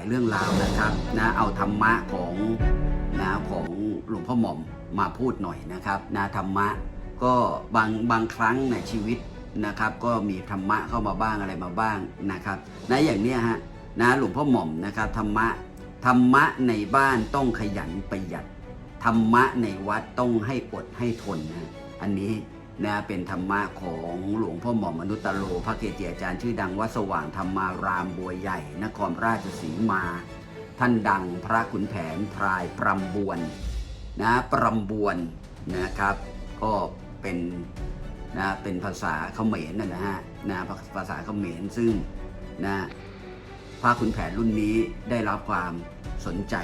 ายเรื่องราวนะครับนะเอาธรรมะของนะของหลวงพ่อหม่อมมาพูดหน่อยนะครับนะธรรมะก็บางบางครั้งในชีวิตนะครับ ก็มีธรรมะเข้ามาบ้างอะไรมาบ้างนะครับนะอย่างเนี้ยฮะนะหลวงพ่อหม่อมนะครับธรรมะธรรมะในบ้านต้องขยันประหยัดธรรมะในวัดต้องให้อดให้ทนนะอันนี้ นะเป็นธรรมะของหลวงพ่อหม่อมอนุตโล พระเกจิอาจารย์ชื่อดังวัดสว่างธรรมารามบัวใหญ่ นครราชสีมา ท่านดังพระขุนแผนพรายปรำบวนนะปรำบวนนะครับ ก็เป็นนะเป็นภาษาเขมรนะนะฮะนะภาษาเขมรซึ่งนะพระขุนแผนรุ่นนี้ได้รับความสนใจ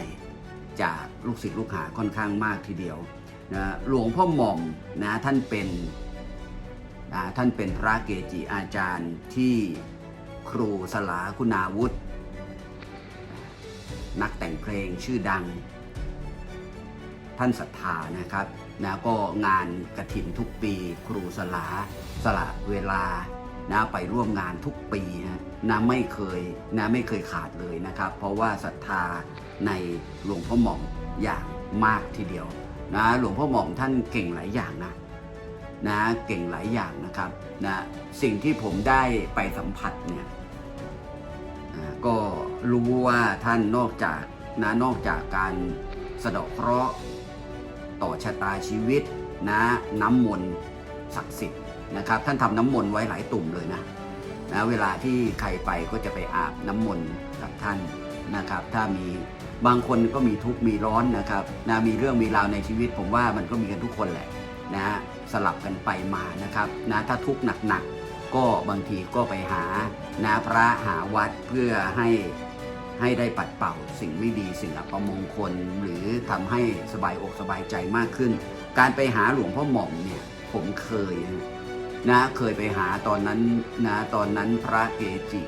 จากลูกศิษย์ลูกหาค่อนข้างมากทีเดียวนะหลวงพ่อหม่อมนะท่านเป็น ท่านเป็นพระเกจิอาจารย์ที่ครูสลาคุณาวุฒินักแต่งเพลงชื่อดัง ท่านศรัทธานะครับนะก็งานกระถินทุกปีครูสลาสละเวลานะไปร่วมงานทุกปีนะนะไม่เคยนะไม่เคยขาดเลยนะครับ เพราะว่าศรัทธาในหลวงพ่อหม่อมอย่างมากทีเดียวนะหลวงพ่อหม่อมท่านเก่งหลายอย่างนะ นะเก่งหลายอย่างนะครับนะสิ่งที่ผมได้ไปสัมผัสเนี่ยอ่าก็รู้ว่าท่านนอกจากนะนอกจากการสะเดาะเคราะห์ต่อชะตาชีวิตนะน้ำมนต์ศักดิ์สิทธิ์นะครับ ท่านทำน้ำมนต์ไว้หลายตุ่มเลยนะนะเวลาที่ใครไปก็จะไปอาบน้ำมนต์กับท่านนะครับ ถ้ามีบางคนก็มีทุกข์มีร้อนนะครับนะมีเรื่องมีราวในชีวิต ผมว่ามันก็มีกันทุกคนแหละ นะฮะสลับกันไปมานะครับนะถ้าทุกข์หนักๆก็บางทีก็ไปหานะพระหาวัดเพื่อให้ให้ได้ปัดเป่าสิ่งไม่ดีสิ่งอัปมงคล หรือทำให้สบายอกสบายใจมากขึ้น การไปหาหลวงพ่อหม่อมเนี่ยผมเคยนะเคยไปหาตอนนั้นนะตอนนั้นพระเกจิ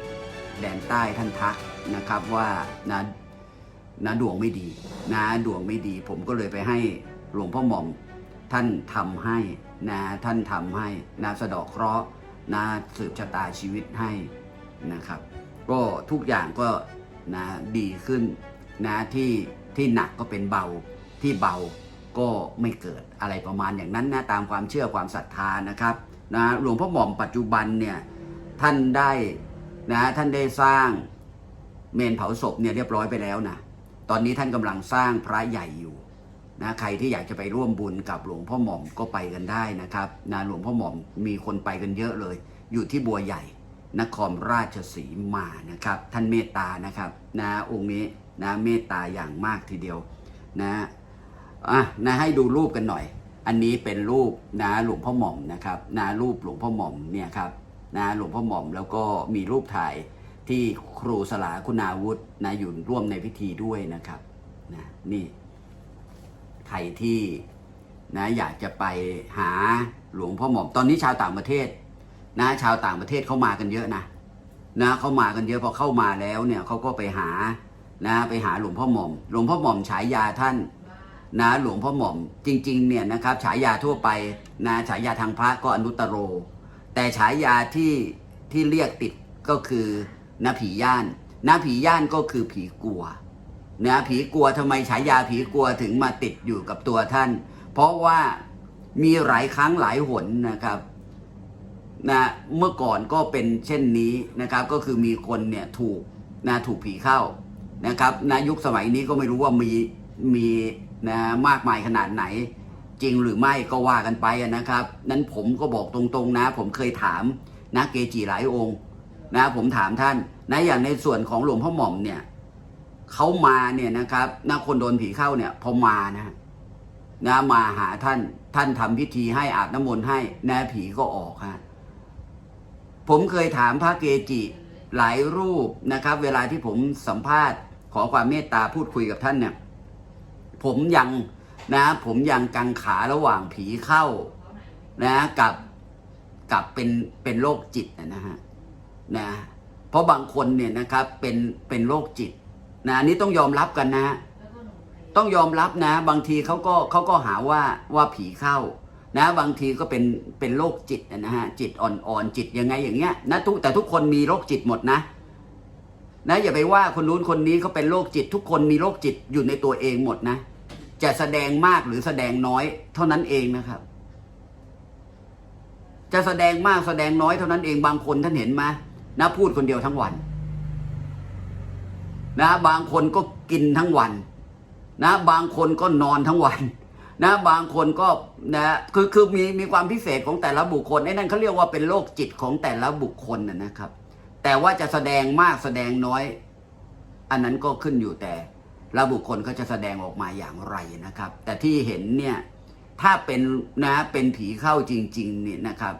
แดนใต้ท่านทักนะครับว่านะนะดวงไม่ดีนะดวงไม่ดี ผมก็เลยไปให้หลวงพ่อหม่อม ท่านทำให้นะท่านทำให้นะสะดอกเคราะห์นะสืบชะตาชีวิตให้นะครับ ก็ทุกอย่างก็นะดีขึ้นนะที่ที่หนักก็เป็นเบาที่เบาก็ไม่เกิดอะไรประมาณอย่างนั้นนะตามความเชื่อความศรัทธานะครับนะหลวงพ่อหม่อมปัจจุบันเนี่ยท่านได้นะท่านได้สร้างเมนเผาศพเนี่ยเรียบร้อยไปแล้วนะตอนนี้ท่านกำลังสร้างพระใหญ่อยู่ นะใครที่อยากจะไปร่วมบุญกับหลวงพ่อหม่อมก็ไปกันได้นะครับนะหลวงพ่อหม่อมมีคนไปกันเยอะเลย อยู่ที่บัวใหญ่นครราชสีมานะครับ ท่านเมตตานะครับนะองค์นี้นะเมตตาอย่างมากทีเดียวนะอะนะให้ดูรูปกันหน่อย อันนี้เป็นรูปนะหลวงพ่อหม่อมนะครับนะรูปหลวงพ่อหม่อมเนี่ยครับนะหลวงพ่อหม่อมแล้วก็มีรูปถ่ายที่ครูสลาคุณาวุฒินะอยู่ร่วมในพิธีด้วยนะครับนะนี่ ใครที่นะอยากจะไปหาหลวงพ่อหม่อมตอนนี้ชาวต่างประเทศนะชาวต่างประเทศเข้ามากันเยอะนะนะเข้ามากันเยอะพอเข้ามาแล้วเนี่ยเขาก็ไปหานะไปหาหลวงพ่อหม่อม หลวงพ่อหม่อมฉายาท่านนะหลวงพ่อหม่อมจริงๆเนี่ยนะครับฉายาทั่วไปนะฉายาทางพระก็อนุตตโร แต่ฉายาที่ที่เรียกติดก็คือนะผีย่านนะผีย่านก็คือผีกลัว นะผีกลัวทำไมฉายาผีกลัวถึงมาติดอยู่กับตัวท่าน เพราะว่ามีหลายครั้งหลายหนนะครับนะเมื่อก่อนก็เป็นเช่นนี้นะครับ ก็คือมีคนเนี่ยถูกนะถูกผีเข้านะครับนะยุคสมัยนี้ก็ไม่รู้ว่ามีมีนะมากมายขนาดไหน จริงหรือไม่ก็ว่ากันไปนะครับ นั้นผมก็บอกตรงๆนะ ผมเคยถามนะเกจิหลายองค์นะผมถามท่านนะอย่างในส่วนของหลวงพ่อหม่อมเนี่ย เขามาเนี่ยนะครับนะคนโดนผีเข้าเนี่ยพอมานะนะมาหาท่านท่านทำพิธีให้อาบน้ำมนต์ให้นะผีก็ออกฮะผมเคยถามพระเกจิหลายรูปนะครับ เวลาที่ผมสัมภาษณ์ขอความเมตตาพูดคุยกับท่านเนี่ย ผมยังนะ ผมยังกังขาระหว่างผีเข้านะกับกับเป็นเป็นโรคจิตนะฮะนะเพราะบางคนเนี่ยนะครับเป็นเป็นโรคจิต นะอันนี้ต้องยอมรับกันนะฮะต้องยอมรับนะ บางทีเขาก็เขาก็หาว่าว่าผีเข้า นะ บางทีก็เป็นเป็นโรคจิตนะฮะจิตอ่อนๆจิตยังไงอย่างเงี้ยนะทุกแต่ทุกคนมีโรคจิตหมดนะ นะอย่าไปว่าคนนู้นคนนี้เขาเป็นโรคจิต ทุกคนมีโรคจิตอยู่ในตัวเองหมดนะ จะแสดงมากหรือแสดงน้อย เท่านั้นเองนะครับ จะแสดงมากแสดงน้อยเท่านั้นเองบางคนท่านเห็นไหมนะพูดคนเดียวทั้งวัน นะบางคนก็กินทั้งวันนะบางคนก็นอนทั้งวันนะบางคนก็นะคือคือมีมีความพิเศษของแต่ละบุคคลไอ้นั่นเขาเรียกว่าเป็นโรคจิตของแต่ละบุคคลนะนะครับ แต่ว่าจะแสดงมากแสดงน้อย อันนั้นก็ขึ้นอยู่แต่ละบุคคลเขาจะแสดงออกมาอย่างไรนะครับ แต่ที่เห็นเนี่ยถ้าเป็นนะเป็นผีเข้าจริง ๆ เนี่ยนะครับ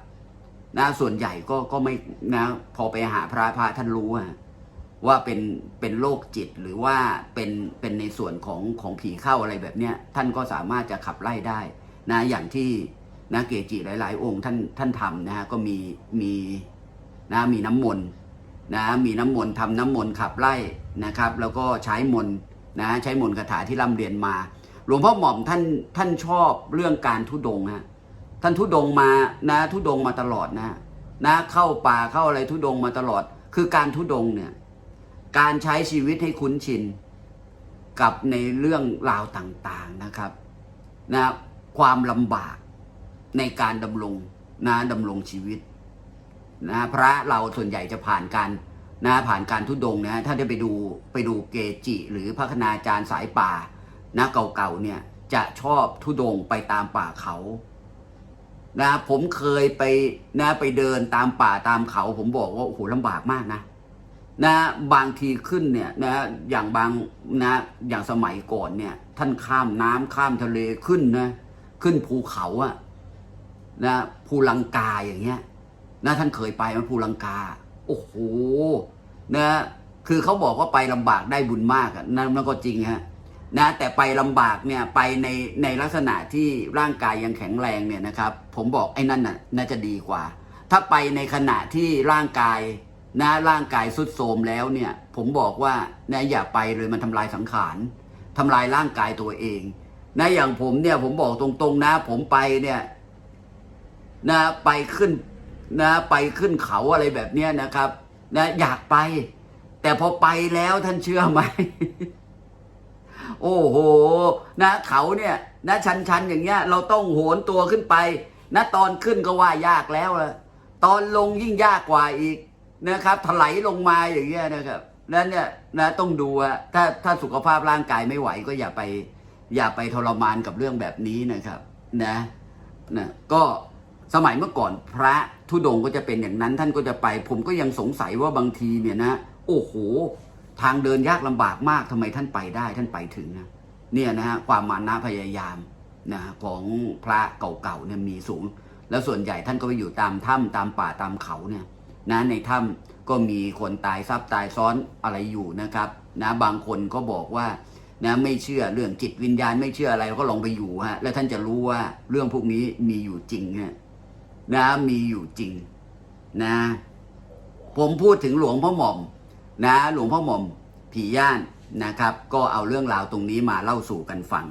นะส่วนใหญ่ก็ก็ไม่นะพอไปหาพระพระท่านรู้อะ ว่าเป็นเป็นโรคจิตหรือว่าเป็นเป็นในส่วนของของผีเข้าอะไรแบบเนี้ยท่านก็สามารถจะขับไล่ได้นะอย่างที่นะเกจิหลาย ๆ องค์ท่านท่านทำนะฮะก็มีมีนะมีน้ำมนต์นะมีน้ำมนต์ทำน้ำมนต์ขับไล่นะครับ แล้วก็ใช้มนต์นะใช้มนต์คาถาที่ร่ำเรียนมาหลวงพ่อหม่อมท่านท่านชอบเรื่องการทุดงฮะท่านทุดงมานะทุดงมาตลอดนะนะเข้าป่าเข้าอะไรทุดงมาตลอด คือการทุดงเนี่ย การใช้ชีวิตให้คุ้นชินกับในเรื่องราวต่างๆนะครับนะความลำบากในการดำรงนะดำรงชีวิตนะพระเราส่วนใหญ่จะผ่านการนะผ่านการทุดงนะถ้าได้ไปดูไปดูเกจิ หรือพระคณาจารย์สายป่านะเก่าๆเนี่ยจะชอบทุดงไปตามป่าเขานะผมเคยไปนะไปเดินตามป่าตามเขา ผมบอกว่าโอ้โหลำบากมากนะ นะบางทีขึ้นเนี่ยนะอย่างบางนะอย่างสมัยก่อนเนี่ย ท่านข้ามน้ำข้ามทะเลขึ้นนะขึ้นภูเขาอะนะภูลังกาอย่างเงี้ยนะท่านเคยไปไหมภูลังกา โอ้โหนะคือเขาบอกว่าไปลำบากได้บุญมากอะนั่นมันก็จริงฮะนะแต่ไปลำบากเนี่ยไปในในลักษณะที่ร่างกายยังแข็งแรงเนี่ยนะครับ ผมบอกไอ้นั่นน่ะน่าจะดีกว่า ถ้าไปในขณะที่ร่างกาย นะร่างกายสุดโทรมแล้วเนี่ย ผมบอกว่านะอย่าไปเลยมันทำลายสังขารทำลายร่างกายตัวเองนะอย่างผมเนี่ยผมบอกตรงๆนะ ผมไปเนี่ยนะไปขึ้นนะไปขึ้นเขาอะไรแบบเนี้ยนะครับนะอยากไป แต่พอไปแล้วท่านเชื่อไหมโอ้โห นะ เขาเนี่ย นะ ชันๆอย่างเงี้ย เราต้องโหนตัวขึ้นไป นะ ตอนขึ้นก็ว่ายากแล้วละตอนลงยิ่งยากกว่าอีก นะครับถลายลงมาอย่างเงี้ยนะครับนั้นเนี่ยนะต้องดูอะถ้าถ้าสุขภาพร่างกายไม่ไหวก็อย่าไป อย่าไปทรมานกับเรื่องแบบนี้นะครับนะนะก็สมัยเมื่อก่อนพระธุดงก็จะเป็นอย่างนั้นท่านก็จะไป ผมก็ยังสงสัยว่าบางทีเนี่ยนะโอ้โห ทางเดินยากลำบากมากทำไมท่านไปได้ท่านไปถึงนะเนี่ยนะฮะความมานะพยายามนะของพระเก่าๆเนี่ยมีสูง แล้วส่วนใหญ่ท่านก็ไปอยู่ตามถ้ำตามป่าตามเขาเนี่ย นะในถ้ำก็มีคนตายซับตายซ้อนอะไรอยู่นะครับนะบางคนก็บอกว่านะไม่เชื่อเรื่องจิตวิญญาณไม่เชื่ออะไรก็ลองไปอยู่ฮะแล้วท่านจะรู้ว่าเรื่องพวกนี้มีอยู่จริงฮะนะมีอยู่จริงนะ ผมพูดถึงหลวงพ่อหม่อม นะ หลวงพ่อหม่อมผีย่านนะครับ ก็เอาเรื่องราวตรงนี้มาเล่าสู่กันฟัง